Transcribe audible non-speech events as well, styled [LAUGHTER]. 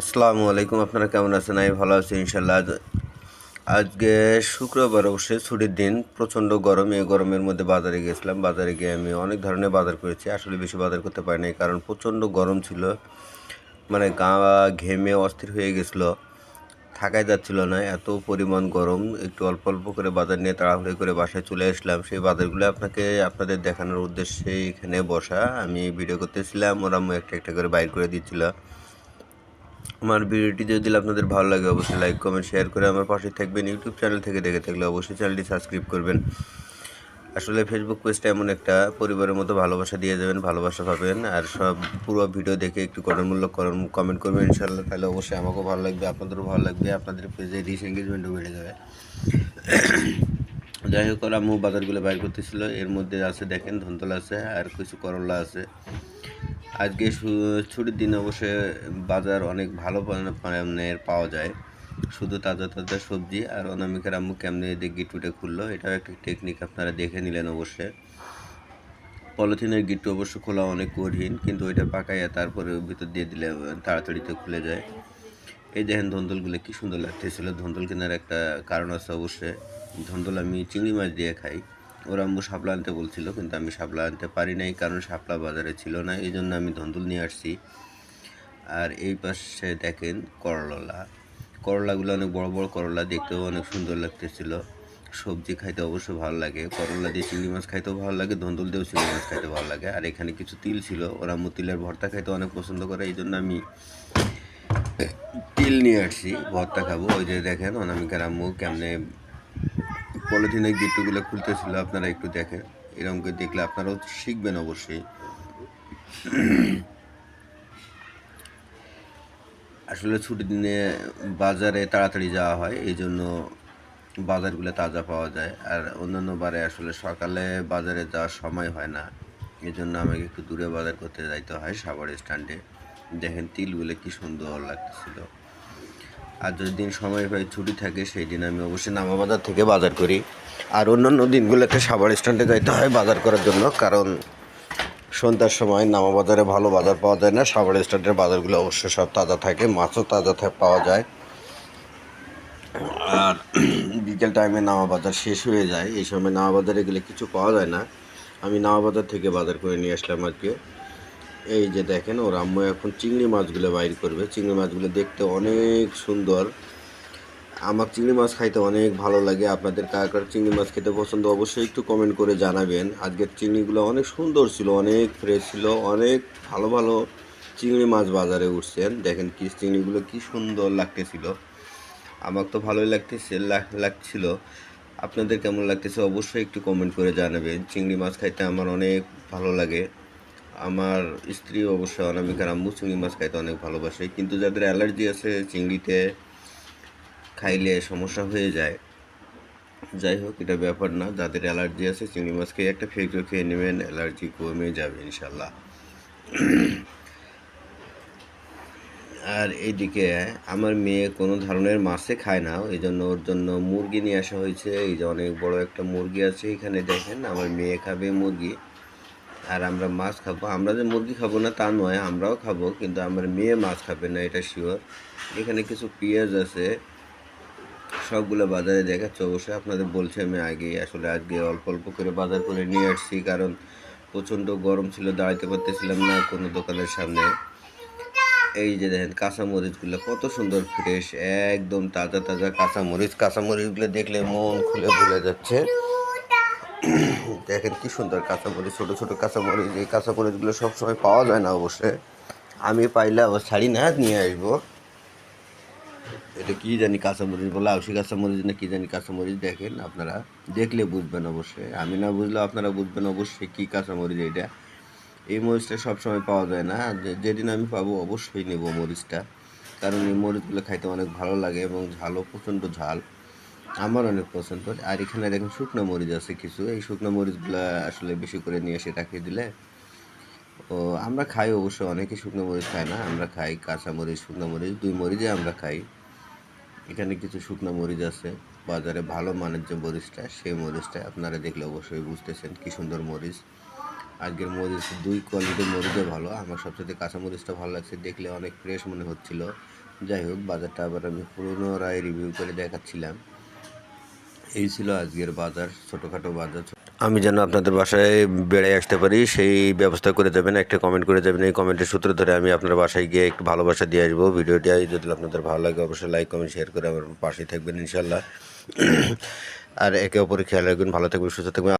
আসসালামু আলাইকুম, আপনারা কেমন আছেন? আমি ভালো আছি ইনশাল্লাহ আজ আজকে শুক্রবার অবশ্যই ছুটির দিন, প্রচণ্ড গরম। এই গরমের মধ্যে বাজারে গেছিলাম। বাজারে গিয়ে আমি অনেক ধরনের বাজার করেছি। আসলে বেশি বাজার করতে পারিনি কারণ প্রচণ্ড গরম ছিল। মানে গা ঘেমে অস্থির হয়ে গেছিল। থাকাই যাচ্ছিল না, এত পরিমাণ গরম। একটু অল্প অল্প করে বাজার নিয়ে তাড়াহুড়ি করে বাসায় চলে আসলাম। সেই বাজারগুলো আপনাকে, আপনাদের দেখানোর উদ্দেশ্যে এখানে বসা। আমি ভিডিও করতেছিলাম, ওরা একটা একটা করে বাইর করে দিচ্ছিল। আমার ভিডিওটি যদি আপনাদের ভালো লাগে, অবশ্যই লাইক কমেন্ট শেয়ার করে আমার পাশে থাকবেন। ইউটিউব চ্যানেল থেকে দেখে থাকলে অবশ্যই চ্যানেলটি সাবস্ক্রাইব করবেন। আসলে ফেসবুক পেজটা এমন একটা পরিবারের মতো ভালোবাসা দিয়ে যাবেন, ভালোবাসা পাবেন। আর সব পুরো ভিডিও দেখে একটু গঠনমূলক কমেন্ট করবেন ইনশাল্লাহ তাহলে অবশ্যই আমাকেও ভালো লাগবে, আপনাদেরও ভালো লাগবে, আপনাদের পেজে রিচ এঙ্গেজমেন্টও বেড়ে যাবে। [COUGHS] যাই হোক আম্মু বাজারগুলো বাইর করতেছিল। এর মধ্যে আছে, দেখেন, ধন্তলা আছে, আর কিছু করলা আছে। আজকে ছুটির দিন অবশ্যই বাজার অনেক ভালো মানের পাওয়া যায়। শুধু তাজা তাজা সবজি আর অনামিকার আম্মু কেমনে দিয়ে গিটুটে খুললো, এটাও একটা টেকনিক আপনারা দেখে নিলেন অবশ্যই। পলিথিনের গিট্টু অবশ্য খোলা অনেক কঠিন, কিন্তু ওইটা পাকাইয়া তারপরে ভিতর দিয়ে দিলে তাড়াতাড়িতে খুলে যায়। এই দেখেন ধন্দলগুলো কি সুন্দর লাগতেছিল। ধন্দল কেনার একটা কারণ আছে অবশ্যই। ধন্দল আমি চিংড়ি মাছ দিয়ে খাই। ওরা আম্মু শাপলা আনতে বলছিল, কিন্তু আমি শাপলা আনতে পারি নাই, কারণ শাপলা বাজারে ছিল না, এই জন্য আমি ধন্দল নিয়ে আসছি। আর এই পাশে দেখেন করলা। করলাগুলো অনেক বড় বড় করলা, দেখতেও অনেক সুন্দর লাগতেছিল। সবজি খাইতে অবশ্য ভালো লাগে, করলা দিয়ে চিংড়ি মাছ খাইতেও ভালো লাগে, ধন্দল দিয়েও চিংড়ি মাছ খাইতে ভালো লাগে। আর এখানে কিছু তিল ছিল, ওরা আম্মু তিলের ভর্তা খাইতে অনেক পছন্দ করে, এই জন্য আমি তিল নিয়ে আসছি, ভর্তা খাব। ওই যে দেখেন অনামিকার আম্মু কেমনে পলিথিনের গিট্টুগুলো খুলতেছিল, আপনারা একটু দেখেন। এরকম করে দেখলে আপনারাও শিখবেন অবশ্যই। আসলে ছুটির দিনে বাজারে তাড়াতাড়ি যাওয়া হয়, এই জন্য বাজারগুলো তাজা পাওয়া যায়। আর অন্যান্য বারে আসলে সকালে বাজারে যাওয়ার সময় হয় না। এই জন্য আমাকে একটু দূরে বাজার করতে যাইতে হয় সাভার স্ট্যান্ডে। দেখেন তিলগুলো কি সুন্দর লাগতেছিল। আর যদি দিন সময় পাই ছুটি থাকে, সেই দিন আমি অবশ্যই নামা বাজার থেকে বাজার করি। আর অন্যান্য দিনগুলোতে সাভার স্ট্যান্ডে যাইতে হয় বাজার করার জন্য, কারণ সন্ধ্যার সময় নামা বাজারে ভালো বাজার পাওয়া যায় না। সাভার স্ট্যান্ডের বাজারগুলো অবশ্যই সব তাজা থাকে, মাছও তাজা পাওয়া যায়। আর বিকেল টাইমে নামা বাজার শেষ হয়ে যায়। এই সময় নামা বাজারে গেলে কিছু পাওয়া যায় না। আমি নামা বাজার থেকে বাজার করে নিয়ে আসলাম আজকে এই যে দেখেন, ওর আম্মু এখন চিংড়ি মাছগুলো বাইর করবে। চিংড়ি মাছগুলো দেখতে অনেক সুন্দর। আমার চিংড়ি মাছ খাইতে অনেক ভালো লাগে। আপনাদের কার কার চিংড়ি মাছ খেতে পছন্দ অবশ্যই একটু কমেন্ট করে জানাবেন। আজকের চিংড়িগুলো অনেক সুন্দর ছিল, অনেক ফ্রেশ ছিল, অনেক ভালো ভালো চিংড়ি মাছ বাজারে উঠছেন। দেখেন কি চিংড়িগুলো কি সুন্দর লাগতেছিল। আমার তো ভালোই লাগতেছে লাগ- লাগছিল। আপনাদের কেমন লাগতেছে অবশ্যই একটু কমেন্ট করে জানাবেন। চিংড়ি মাছ খাইতে আমার অনেক ভালো লাগে। আমার স্ত্রী অবশ্য অনামিকার আম্মু চিংড়ি মাছ খাইতে অনেক ভালোবাসে, কিন্তু যাদের অ্যালার্জি আছে চিংড়িতে খাইলে সমস্যা হয়ে যায়। যাই হোক, এটা ব্যাপার না, যাদের অ্যালার্জি আছে চিংড়ি মাছ খেয়ে একটা ফেকও খেয়ে নেবেন, অ্যালার্জি কমে যাবে ইনশাল্লাহ আর এইদিকে আমার মেয়ে কোনো ধরনের মাছে খায় না এই জন্য ওর জন্য মুরগি নিয়ে আসা হয়েছে, এই যে অনেক বড় একটা মুরগি আছে এখানে দেখেন, আমার মেয়ে খাবে মুরগি। আর আমরা মাছ খাব। আমরা যে মুরগি খাব না, তা নয়, আমরাও খাব, কিন্তু আমার মেয়ে মাছ খাবে না, এটা শিওর এখানে কিছু পেঁয়াজ আছে, সবগুলো বাজারে দেখাচ্ছে অবশ্যই আপনাদের বলছি আমি আগে আসলে আজকে অল্প অল্প করে বাজার করে নিয়ে আসছি, কারণ প্রচণ্ড গরম ছিল দাঁড়াতে পারতেছিলাম না কোনো দোকানের সামনে। এই যে দেখেন কাঁচামরিচগুলো কত সুন্দর ফ্রেশ একদম তাজা তাজা কাঁচামরিচ কাঁচামরিচগুলো দেখলে মন খুলে ভুলে যাচ্ছে। দেখেন কি সুন্দর কাঁচামরিচ, ছোটো ছোটো কাঁচামরিচ। এই কাঁচামরিচগুলো সবসময় পাওয়া যায় না অবশ্যই। আমি পাইলে আবার ছাড়ি না, নিয়ে আসব। এটা কি জানি কাঁচামরিচ বলে আউসি কাঁচামরিচ না কী জানি কাঁচামরিচ দেখেন আপনারা। দেখলে বুঝবেন অবশ্যই। আমি না বুঝলেও আপনারা বুঝবেন অবশ্যই কি কাঁচামরিচ এটা। এই মরিচটা সবসময় পাওয়া যায় না। যেদিন আমি পাবো অবশ্যই নেব মরিচটা। কারণ এই মরিচগুলো খাইতে অনেক ভালো লাগে এবং ঝালও প্রচণ্ড ঝাল। আমার অনেক পছন্দ। আর এখানে দেখেন শুকনো মরিচ আছে কিছু। এই শুকনো মরিচগুলো আসলে বেশি করে নিয়ে এসে রাখিয়ে দিলে, ও, আমরা খাই অবশ্য অনেকে শুকনো মরিচ খায় না। আমরা খাই কাঁচা মরিচ, শুকনো মরিচ, দুই মরিচে আমরা খাই। এখানে কিছু শুকনো মরিচ আছে, বাজারে ভালো মানের যে মরিচটা, সেই মরিচটা আপনারা দেখলে অবশ্যই বুঝতেছেন কি সুন্দর মরিচ। আজকের মরিচ, দুই কোয়ালিটির মরিচও ভালো। আমার সবচেয়ে কাঁচা মরিচটা ভালো লাগছে, দেখলে অনেক ফ্রেশ মনে হচ্ছিল। যাই হোক, বাজারটা আবার আমি পুনরায় রিভিউ করে দেখাচ্ছিলাম। এই ছিল আজকের বাজার, ছোটোখাটো বাজার। আমি যেন আপনাদের বাসায় বেড়ে আসতে পারি, সেই ব্যবস্থা করে দেবেন, একটা কমেন্ট করে দেবেন, এই কমেন্টের সূত্র ধরে আমি আপনার বাসায় গিয়ে একটু ভালোবাসা দিয়ে আসব। ভিডিওটি যদি আপনাদের ভালো লাগে, অবশ্যই লাইক কমেন্ট শেয়ার করে আমার পাশেই থাকবেন ইনশাল্লাহ আর একে অপরের খেয়াল রাখবেন, ভালো থাকবেন, সুস্থ থাকবেন।